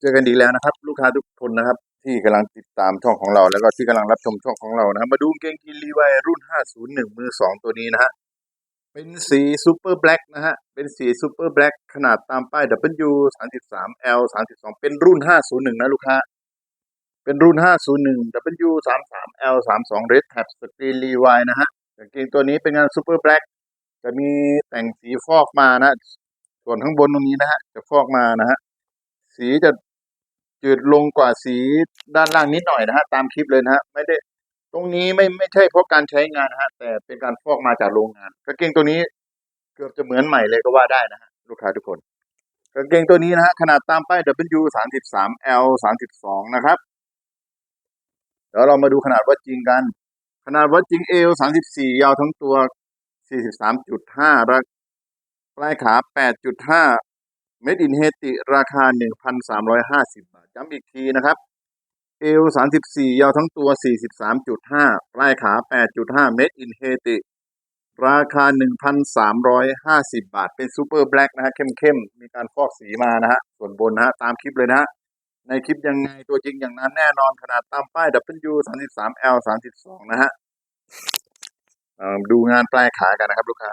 เจอกันดีกแล้วนะครับ ลูกค้าทุกคนนะครับ ที่กำลังติดตามช่องของเรา แล้วก็ที่กำลังรับชมช่องของเรานะครับมาดูเกงยีนลีวรุ่น 501 มือ 2 ตัวนี้นะฮะเป็นสีซูเปอร์แบล็กนะฮะเป็นสีซูเปอร์แบล็กขนาดตามป้าย W 33 L 32 เป็นรุ่น 501 นะลูกค้า เป็นรุ่น 501 W 33 L 32 Red Tab Screen Levi นะฮะกางเกงตัวนี้เป็นงานซูเปอร์แบล็กจะมีแต่งสีฟอกมานะ ส่วนข้างบนตรงนี้นะฮะจะฟอกมานะฮะสีจะ จืดลงกว่าสีด้านล่างนิดหน่อยนะฮะตามคลิปเลยนะฮะไม่ได้ตรงนี้ไม่ไม่ใช่เพราะการใช้งานนะฮะแต่เป็นการฟอกมาจากโรงงานกางเกงตัวนี้เกือบจะเหมือนใหม่เลยก็ว่าได้นะฮะลูกค้าทุกคนกางเกงตัวนี้นะฮะขนาดตามป้าย W 33 L 32นะครับเดี๋ยวเรามาดูขนาดวัดจริงกัน ขนาดวัดจริงเอวสามสิบสี่ยาวทั้งตัวสี่สิบสามจุดห้าปลายขาแปดจุดห้า เม็ดอินเฮติราคาหนึ่งพันสามร้อยห้าสิบบาทย้ำอีกทีนะครับ เอวสามสิบสี่ยาวทั้งตัวสี่สิบสามจุดห้าปลายขาแปดจุดห้าเม็ดอินเฮติ ราคาหนึ่งพันสามร้อยห้าสิบบาท เป็นซูเปอร์แบล็กนะฮะเข้มๆ มีการฟอกสีมานะฮะ ส่วนบนนะฮะ ตามคลิปเลยนะฮะ ในคลิปยังไงตัวจริงอย่างนั้นแน่นอนขนาดตามป้าย W 33 L 32 นะฮะอ่อดูงานปลายขากันนะครับลูกค้า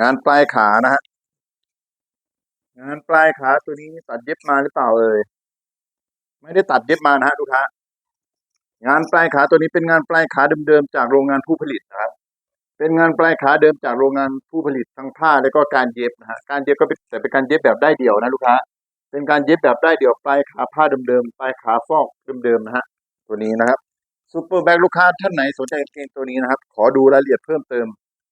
งานปลายขานะฮะ งานปลายขาตัวนี้ตัดเย็บมาหรือเปล่าเอ่ยไม่ได้ตัดเย็บมานะฮะลูกค้างานปลายขาตัวนี้เป็นงานปลายขาเดิมๆจากโรงงานผู้ผลิตนะครับเป็นงานปลายขาเดิมจากโรงงานผู้ผลิตทั้งผ้าแล้วก็การเย็บนะฮะการเย็บก็เป็นแต่เป็นการเย็บแบบได้เดี่ยวนะลูกค้าเป็นการเย็บแบบได้เดี่ยวปลายขาผ้าเดิมๆปลายขาฟอกเดิมๆนะฮะตัวนี้นะครับซูเปอร์แบ็กลูกค้าท่านไหนสนใจกางเกงตัวนี้นะครับ ขอดูรายละเอียดเพิ่มเติม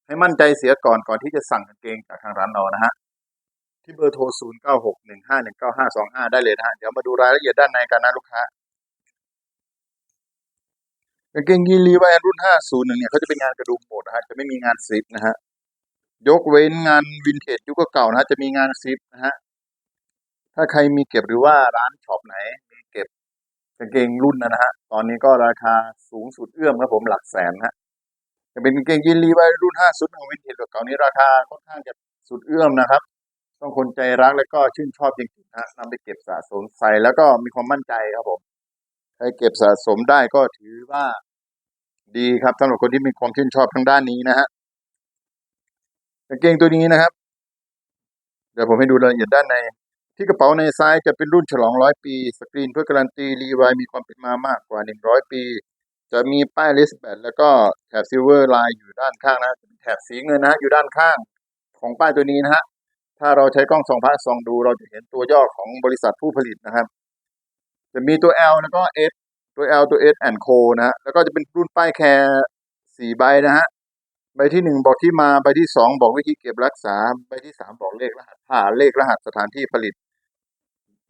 ให้มั่นใจเสียก่อนก่อนที่จะสั่งกางเกงจากทางร้านเรานะฮะ ที่เบอร์โทร 0 9 6 1 5 1 9 5 2 5 ได้เลยนะฮะ เดี๋ยวมาดูรายละเอียดด้านในกันนะลูกค้ากางเกงยีนรีวายรุ่น 501 เนี่ยเขาจะเป็นงานกระดุมหมดนะฮะ จะไม่มีงานซิปนะฮะ ยกเว้นงานวินเทจยุคเก่านะฮะ จะมีงานซิปนะฮะ ถ้าใครมีเก็บหรือว่าร้านช็อปไหนมีเก็บกางเกงรุ่นนะนะฮะ ตอนนี้ก็ราคาสูงสุดเอื้อมครับผมหลักแสนนะฮะ จะเป็นกางเกงยีนรีวายรุ่น 501 วินเทจเก่านี้ราคาค่อนข้างจะสุดเอื้อมนะครับ ต้องคนใจรักและก็ชื่นชอบจริงๆนะฮะนำไปเก็บสะสมใส่แล้วก็มีความมั่นใจครับผมใครเก็บสะสมได้ก็ถือว่าดีครับสำหรับคนที่มีความชื่นชอบทางด้านนี้นะฮะกางเกงตัวนี้นะครับ เดี๋ยวผมให้ดูรายละเอียดด้านใน ที่กระเป๋าในซ้ายจะเป็นรุ่นฉลองร้อยปี สกรีนเพื่อการันตีรีวายมีความเป็นมามากกว่าหนึ่งร้อยปี จะมีป้ายเลสแบนแล้วก็แถบซิลเวอร์ไลน์อยู่ด้านข้างนะจะเป็นแถบสีเงินนะฮะอยู่ด้านข้างของป้ายตัวนี้นะฮะ ถ้าเราใช้กล้องส่องพาส่องดู เราจะเห็นตัวย่อของบริษัทผู้ผลิตนะครับ จะมีตัว L แล้วก็ S ตัว L ตัว S and Co นะฮะแล้วก็จะเป็นรุ่นป้ายแคร์สี่ใบนะฮะใบที่หนึ่งบอกที่มาใบที่สองบอกวิธีเก็บรักษาใบที่สามบอกเลขรหัสผ้าเลขรหัสสถานที่ผลิต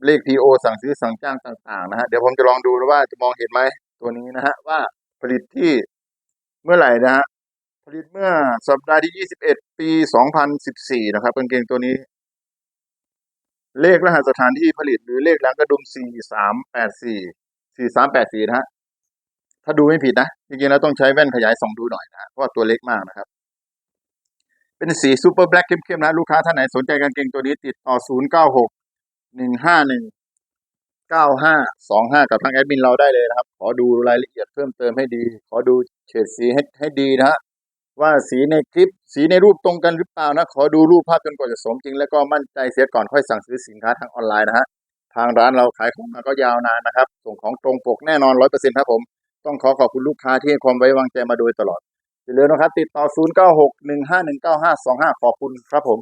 เลข PO สั่งซื้อสั่งจ้างต่างๆนะฮะเดี๋ยวผมจะลองดูว่าจะมองเห็นไหมตัวนี้นะฮะว่าผลิตที่เมื่อไหร่นะฮะ ผลิตเมื่อสัปดาห์ที่ 21 ปี 2014 นะครับกางเกงตัวนี้ เลขรหัสสถานที่ผลิตหรือเลขหลังกระดุม 4384 4384 นะฮะ ถ้าดูไม่ผิดนะ จริงๆแล้วต้องใช้แว่นขยายส่องดูหน่อยนะเพราะว่าตัวเล็กมากนะครับ เป็นสีซูเปอร์แบล็กเข้มๆนะ ลูกค้าท่านไหนสนใจกางเกงตัวนี้ติดต่อ 096 151 9525 กับทางแอดมินเราได้เลยนะครับ ขอดูรายละเอียดเพิ่มเติมให้ดี ขอดูเฉดสีให้ให้ดีนะฮะ ว่าสีในคลิปสีในรูปตรงกันหรือเปล่านะ ขอดูรูปภาพจนกว่าจะสมจริง แล้วก็มั่นใจเสียก่อนค่อยสั่งซื้อสินค้าทางออนไลน์นะฮะทางร้านเราขายของมาก็ยาวนานนะครับ ส่งของตรงปกแน่นอนร้อยเปอร์เซ็นต์ครับผมต้องขอขอบคุณลูกค้าที่ให้ความไว้วางใจมาโดยตลอดอย่าลืมนะครับ ติดต่อ 0 9 6 1 5 1 9 5 2 5 ขอบคุณครับผม